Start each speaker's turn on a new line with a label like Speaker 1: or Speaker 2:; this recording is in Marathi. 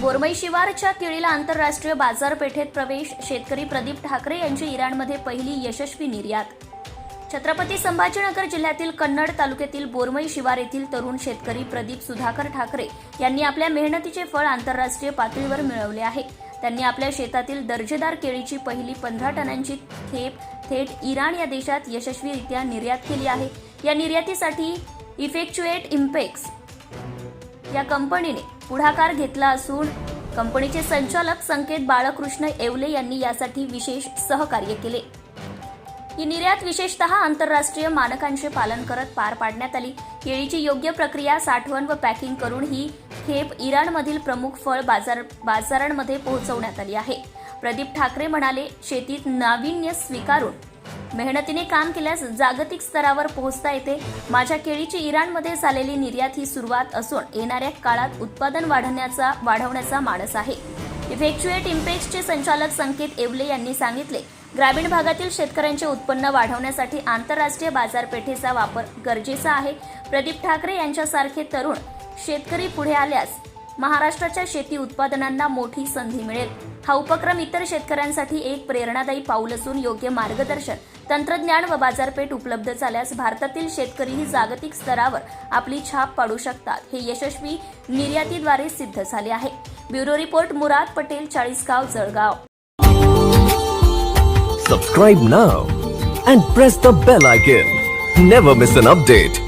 Speaker 1: बोरमई शिवारच्या केळीला आंतरराष्ट्रीय बाजारपेठेत प्रवेश शेतकरी प्रदीप ठाकरे यांची इराणमध्ये पहिली यशस्वी निर्यात. छत्रपती संभाजीनगर जिल्ह्यातील कन्नड तालुक्यातील बोरमई शिवार येथील तरुण शेतकरी प्रदीप सुधाकर ठाकरे यांनी आपल्या मेहनतीचे फळ आंतरराष्ट्रीय पातळीवर मिळवले आहे. त्यांनी आपल्या शेतातील दर्जेदार केळीची पहिली पंधरा टनांची थेप थेट इराण या देशात यशस्वीरित्या निर्यात केली आहे. या निर्यातीसाठी इफेक्च्युएट इम्पेक्स या कंपनीने पुढाकार घेतला असून कंपनीचे संचालक संकेत बाळकृष्ण येवले यांनी यासाठी विशेष सहकार्य केले. ही निर्यात विशेषतः आंतरराष्ट्रीय मानकांचे पालन करत पार पाडण्यात आली. केळीची योग्य प्रक्रिया साठवण व पॅकिंग करून ही खेप इराणमधील प्रमुख फळ बाजार बाजारांमध्ये पोहोचवण्यात आली आहे. प्रदीप ठाकरे म्हणाले शेतीत नाविन्य स्वीकारून मेहनतीने काम केल्यास जागतिक स्तरावर पोहोचता येते. माझ्या केळीची इराणमध्ये झालेली निर्यात ही सुरुवात असून येणाऱ्या काळात उत्पादन वाढवण्याचा वाढवण्याचा मानस आहे. इफेक्च्युएट इम्पेक्सचे संचालक संकेत येवले यांनी सांगितले ग्रामीण भागातील शेतकऱ्यांचे उत्पन्न वाढवण्यासाठी आंतरराष्ट्रीय बाजारपेठेचा वापर गरजेचा आहे. प्रदीप ठाकरे यांच्यासारखे तरुण शेतकरी पुढे आल्यास महाराष्ट्राच्या शेती उत्पादनांना मोठी संधी मिळेल. हा उपक्रम इतर शेतकऱ्यांसाठी एक प्रेरणादायी पाऊल असून योग्य मार्गदर्शन तंत्रज्ञान व बाजारपेठ उपलब्ध झाल्यास भारतातील शेतकरीही जागतिक स्तरावर आपली छाप पाडू शकतात. हे यशस्वी निर्यातीद्वारे सिद्ध झाले आहे. Bureau report Murad Patel Chalisgaon Jalgaon.
Speaker 2: Subscribe now and press the bell icon never miss an update